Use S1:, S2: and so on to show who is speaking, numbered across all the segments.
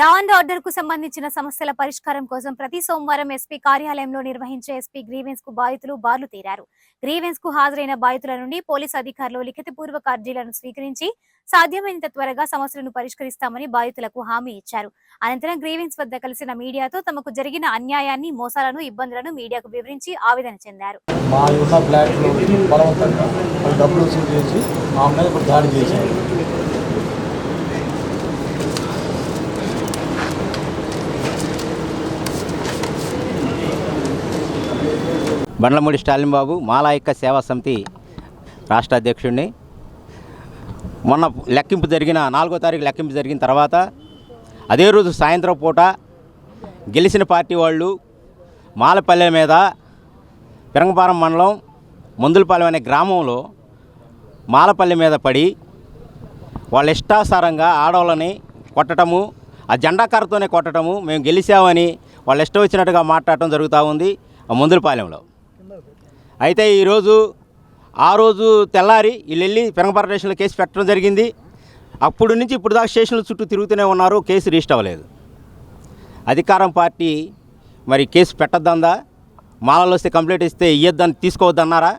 S1: Law and ఆర్డర్కు సంబంధించిన సమస్యల పరిష్కారం కోసం ప్రతి సోమవారం ఎస్పీ కార్యాలయంలో నిర్వహించే ఎస్పీ గ్రీవెన్స్కు బాధితులు బార్లు తీరారు. గ్రీవెన్స్కు హాజరైన బాధితుల నుండి పోలీసు అధికారులు లిఖితపూర్వక అర్జీలను స్వీకరించి సాధ్యమైనంత త్వరగా సమస్యలను పరిష్కరిస్తామని బాధితులకు హామీ ఇచ్చారు. అనంతరం గ్రీవెన్స్ వద్ద కలిసిన మీడియాతో తమకు జరిగిన అన్యాయాన్ని మోసాలను ఇబ్బందులను మీడియాకు వివరించి ఆవేదన చెందారు.
S2: మా ఉన్న ఫ్లాట్లో బలవంతంగా డబ్బులు వసూలు చేసి మా మీద ఇప్పుడు దాడి చేశారు.
S3: బండ్లమూడి స్టాలిన్ బాబు మాలాయిక సేవా సమితి రాష్ట్ర అధ్యక్షుడిని. మొన్న లెక్కింపు జరిగిన నాలుగో తారీఖు లెక్కింపు జరిగిన తర్వాత అదే రోజు సాయంత్రం పూట గెలిచిన పార్టీ వాళ్ళు మాలపల్లె మీద పిరంగపారం మండలం మందులపాలెం అనే గ్రామంలో మాలపల్లె మీద పడి వాళ్ళ ఇష్టాసారంగా ఆడవాళ్ళని కొట్టడము ఆ జెండా కొట్టడము మేము గెలిచామని వాళ్ళు ఇష్టం వచ్చినట్టుగా మాట్లాడటం జరుగుతూ ఉంది. మందులపాలెంలో అయితే ఈరోజు ఆ రోజు తెల్లారి వీళ్ళు వెళ్ళి స్టేషన్లో కేసు పెట్టడం జరిగింది. అప్పుడు నుంచి ఇప్పుడు దాకా స్టేషన్ల చుట్టూ తిరుగుతూనే ఉన్నారు కేసు రిజిస్టర్ అవ్వలేదు. అధికారం పార్టీ మరి కేసు పెట్టద్దందా? మాలలో వస్తే కంప్లైంట్ ఇస్తే ఇయ్యొద్దని తీసుకోవద్దన్నారా?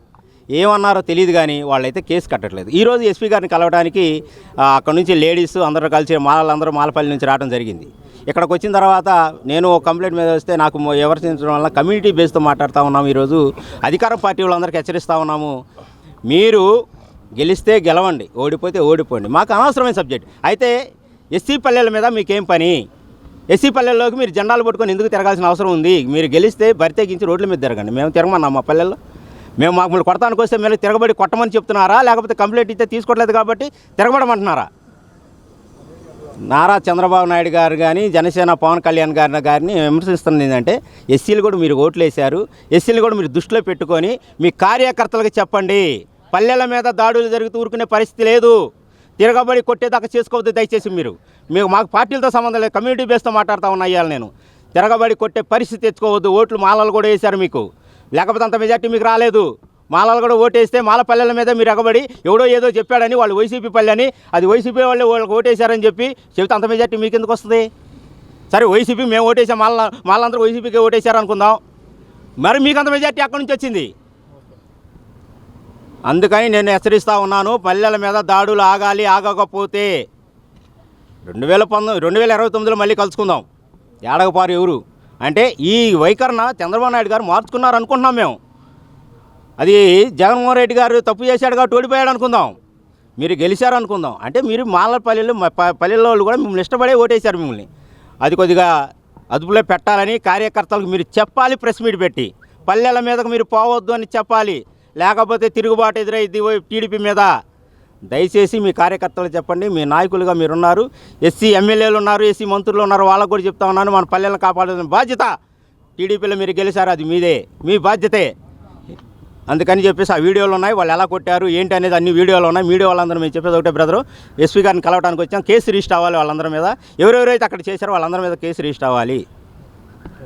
S3: ఏమన్నారో తెలియదు కానీ వాళ్ళైతే కేసు కట్టట్లేదు. ఈరోజు ఎస్పీ గారిని కలవడానికి అక్కడ నుంచి లేడీస్ అందరూ కలిసి మాలలందరూ మాలపల్లి నుంచి రావడం జరిగింది. ఇక్కడికి వచ్చిన తర్వాత నేను ఒక కంప్లైంట్ మీద వస్తే నాకు మొ- విమర్శించడం వల్ల కమ్యూనిటీ బేస్తో మాట్లాడుతూ ఉన్నాము ఈరోజు. అధికార పార్టీ వాళ్ళందరికీ హెచ్చరిస్తూ ఉన్నాము. మీరు గెలిస్తే గెలవండి ఓడిపోతే ఓడిపోండి. మాకు అనవసరమైన సబ్జెక్ట్. అయితే ఎస్సీ పల్లెల మీద మీకేం పని? ఎస్సీ పల్లెల్లోకి మీరు జెండాలు పట్టుకొని ఎందుకు తిరగాల్సిన అవసరం ఉంది? మీరు గెలిస్తే బరితెగించి రోడ్ల మీద తిరగండి. మేము తిరగమన్నాం మా పల్లెల్లో? మేము మాకు మీరు కొడతానికి వస్తే మీరు తిరగబడి కొట్టమని చెప్తున్నారా? లేకపోతే కంప్లైంట్ ఇస్తే తీసుకోవట్లేదు కాబట్టి తిరగబడమంటున్నారా? నారా చంద్రబాబు నాయుడు గారు కానీ జనసేన పవన్ కళ్యాణ్ గారి గారిని విమర్శిస్తున్నది ఏంటంటే ఎస్సీలు కూడా మీరు ఓట్లు వేశారు. ఎస్సీలు కూడా మీరు దృష్టిలో పెట్టుకొని మీ కార్యకర్తలకు చెప్పండి. పల్లెల మీద దాడులు జరుగుతూ ఊరుకునే పరిస్థితి లేదు. తిరగబడి కొట్టేదాకా చేసుకోవద్దు దయచేసి మీరు. మీకు మాకు పార్టీలతో సంబంధం లేదు. కమ్యూనిటీ బేస్తో మాట్లాడుతూ ఉన్నా నేను. తిరగబడి కొట్టే పరిస్థితి తెచ్చుకోవద్దు. ఓట్లు మాలలు కూడా వేశారు మీకు. లేకపోతే అంత మెజార్టీ మీకు రాలేదు. మాలలు కూడా ఓటేస్తే మాల పల్లెల మీద మీరు ఎగబడి ఎవడో ఏదో చెప్పాడని వాళ్ళు వైసీపీ పల్లె అని అది వైసీపీ వాళ్ళు వాళ్ళకి ఓటేశారని చెప్పి చెబితే అంత మెజార్టీ మీకు ఎందుకు వస్తుంది? సరే వైసీపీ మేము ఓటేసాం మాల మాలందరూ వైసీపీకి ఓటేశారు అనుకుందాం. మరి మీకు అంత మెజార్టీ అక్కడి నుంచి వచ్చింది? అందుకని నేను హెచ్చరిస్తూ ఉన్నాను పల్లెల మీద దాడులు ఆగాలి ఆగకపోతే. రెండు వేల పంతొమ్మిది రెండు వేల ఇరవై తొమ్మిదిలో మళ్ళీ కలుసుకుందాం. ఏడగపారు ఎవరు? అంటే ఈ వైఖరణ చంద్రబాబు నాయుడు గారు మార్చుకున్నారు అనుకుంటున్నాం మేము. అది జగన్మోహన్ రెడ్డి గారు తప్పు చేశాడు కాబట్టి ఓడిపోయాడు అనుకుందాం. మీరు గెలిచారు అనుకుందాం అంటే మీరు మాల పల్లెలు ప- పల్లెల్లో వాళ్ళు కూడా మిమ్మల్ని ఇష్టపడే ఓటేశారు మిమ్మల్ని. అది కొద్దిగా అదుపులో పెట్టాలని కార్యకర్తలకు మీరు చెప్పాలి ప్రెస్ మీట్ పెట్టి. పల్లెల మీదకు మీరు పోవద్దు అని చెప్పాలి. లేకపోతే తిరుగుబాటు ఎదురైద్ది టీడీపీ మీద. దయచేసి మీ కార్యకర్తలు చెప్పండి మీ నాయకులుగా మీరున్నారు ఎస్సీ ఎమ్మెల్యేలు ఉన్నారు ఎస్సీ మంత్రులు ఉన్నారు వాళ్ళకు కూడా చెప్తా ఉన్నాను మన పల్లెలను కాపాడాల్సిన బాధ్యత టీడీపీలో మీరు గెలిచారు అది మీదే మీ బాధ్యతే. అందుకని చెప్పేసి ఆ వీడియోలు ఉన్నాయి వాళ్ళు ఎలా కొట్టారు ఏంటి అనేది అన్ని వీడియోలు ఉన్నాయి మీడియా వాళ్ళందరూ మేము చెప్పేది ఒకటే బ్రదరు. ఎస్పీ గారిని కలవడానికి వచ్చాం కేసు రిజిస్టర్ అవ్వాలి వాళ్ళందరి మీద. ఎవరెవరైతే అక్కడ చేశారో వాళ్ళందరి మీద కేసు రిజిస్టర్ అవ్వాలి.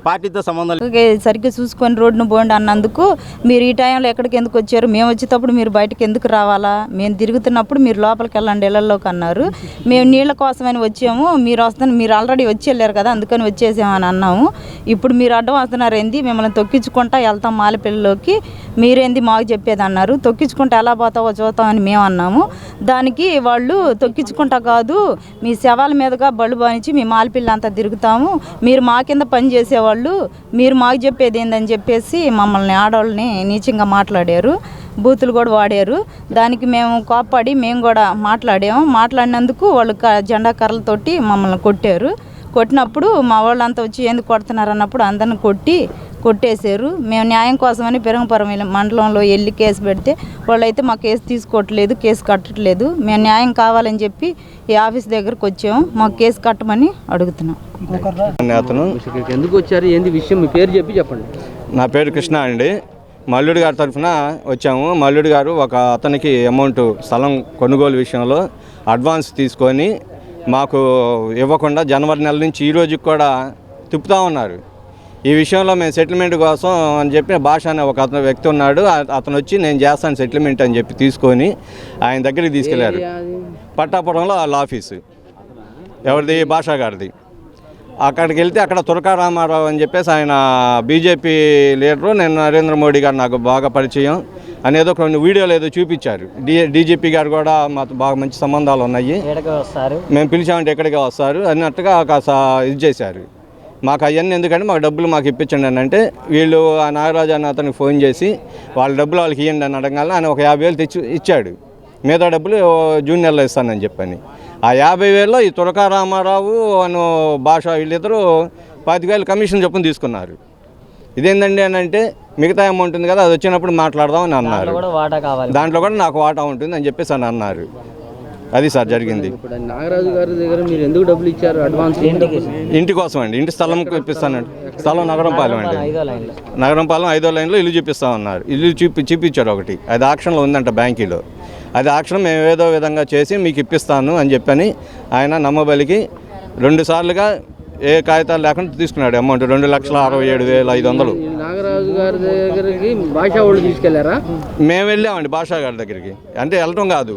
S3: పార్టీతో సంబంధం
S4: సరిగ్గా చూసుకొని రోడ్డును పోండి అన్నందుకు. మీరు ఈ టైంలో ఎక్కడికి ఎందుకు వచ్చారు? మేము వచ్చేటప్పుడు మీరు బయటకు ఎందుకు రావాలా? మేము తిరుగుతున్నప్పుడు మీరు లోపలికి వెళ్ళండి ఇళ్ళలోకి అన్నారు. మేము నీళ్ళ కోసమని వచ్చాము. మీరు వస్తాను మీరు ఆల్రెడీ వచ్చి వెళ్ళారు కదా అందుకని వచ్చేసామని అన్నాము. ఇప్పుడు మీరు అడ్డం వస్తున్నారు ఏంది మిమ్మల్ని తొక్కించుకుంటా వెళ్తాం మాలపిల్లలోకి మీరేంది మాకు చెప్పేది అన్నారు. తొక్కించుకుంటా ఎలా పోతావో చూస్తామని మేము అన్నాము. దానికి వాళ్ళు తొక్కించుకుంటా కాదు మీ శవాల మీదుగా బళ్ళు బానించి మీ మాలపిల్ల అంతా తిరుగుతాము. మీరు మా కింద పని చేసేవాళ్ళు వాళ్ళు మీరు మాకు చెప్పేది ఏందని చెప్పేసి మమ్మల్ని ఆడవాళ్ళని నీచంగా మాట్లాడారు. బూతులు కూడా వాడారు. దానికి మేము కోప్పడి మేము కూడా మాట్లాడాము. మాట్లాడినందుకు వాళ్ళు క- జెండా కర్రలతోటి మమ్మల్ని కొట్టారు. కొట్టినప్పుడు మా వాళ్ళంతా వచ్చి ఎందుకు కొడుతున్నారు? అన్నప్పుడు అందరిని కొట్టి కొట్టేశారు. మేము న్యాయం కోసమని పెరంగపురం వెళ్ళి- మండలంలో వెళ్ళి కేసు పెడితే వాళ్ళైతే మా కేసు తీసుకోవట్లేదు కేసు కట్టట్లేదు. మేము న్యాయం కావాలని చెప్పి ఈ ఆఫీస్ దగ్గరకు వచ్చాము. మాకు కేసు కట్టమని అడుగుతున్నాం.
S5: అతను
S6: ఎందుకు వచ్చారు? ఏంది విషయం? మీ పేరు చెప్పి చెప్పండి.
S5: నా పేరు కృష్ణ అండి. మల్లుడి గారి తరఫున వచ్చాము. మల్లుడి గారు ఒక అతనికి అమౌంట్ స్థలం కొనుగోలు విషయంలో అడ్వాన్స్ తీసుకొని మాకు ఇవ్వకుండా జనవరి నెల నుంచి ఈ రోజుకి కూడా తిప్పుతూ ఉన్నారు. ఈ విషయంలో మేము సెటిల్మెంట్ కోసం అని చెప్పి భాష అనే ఒక అతను వ్యక్తి ఉన్నాడు. అతను వచ్చి నేను చేస్తాను సెటిల్మెంట్ అని చెప్పి తీసుకొని ఆయన దగ్గరికి తీసుకెళ్ళారు. పట్టాపురంలో వాళ్ళ ఆఫీసు ఎవరిది? భాషా గారిది. అక్కడికి వెళ్తే అక్కడ తురకా రామారావు అని చెప్పేసి ఆయన బీజేపీ లీడరు నేను నరేంద్ర మోడీ గారు నాకు బాగా పరిచయం. అనేదో కొన్ని వీడియోలు ఏదో చూపించారు. డి డీజీపీ గారు కూడా మాతో బాగా మంచి సంబంధాలు ఉన్నాయి. మేము పిలిచామంటే ఎక్కడికి వస్తారు? అన్నట్టుగా కాస్త ఇది చేశారు. మాకు అవన్నీ ఎందుకంటే మాకు డబ్బులు మాకు ఇప్పించండి అని అంటే వీళ్ళు ఆ నాగరాజు అన్న అతనికి ఫోన్ చేసి వాళ్ళ డబ్బులు వాళ్ళకి ఇవ్వండి అని అడగాలని ఆయన ఒక యాభై వేలు తెచ్చి ఇచ్చాడు. మిగతా డబ్బులు జూనియర్లో ఇస్తానని చెప్పని. ఆ యాభై వేలలో ఈ తురకా రామారావు అను భాష వీళ్ళిద్దరూ పాతిక వేలు కమిషన్ చొప్పున తీసుకున్నారు. ఇదేందండి అని అంటే మిగతా అమౌంట్ ఉంది కదా అది వచ్చినప్పుడు మాట్లాడదాం అని అన్నారు దాంట్లో కూడా నాకు వాటా ఉంటుంది అని చెప్పేసి అని అన్నారు. అది సార్ జరిగింది.
S6: నాగరాజు గారి దగ్గర మీరు ఎందుకు డబ్బులు ఇచ్చారు అడ్వాన్స్
S5: ఇంటి కోసం అండి. ఇంటి స్థలం ఇప్పిస్తానండి. స్థలం నగరంపాలెం అండి. నగరంపాలెం ఐదో లైన్లో ఇల్లు చూపిస్తామన్నారు ఇల్లు చూపి చూపించారు ఒకటి. అది ఆక్షన్లో ఉందంట బ్యాంకీలో. అది ఆక్షన్ మేము ఏదో విధంగా చేసి మీకు ఇప్పిస్తాను అని చెప్పని ఆయన నమ్మబలికి రెండు సార్లుగా ఏ కాగితాలు లేకుండా తీసుకున్నాడు అమౌంట్. రెండు లక్షల అరవై ఏడు వేల ఐదు వందలు.
S6: నాగరాజు గారి దగ్గరికి భాషా వాళ్ళు తీసుకెళ్ళారా?
S5: మేము వెళ్ళామండి భాషా గారి దగ్గరికి. అంటే వెళ్ళటం కాదు.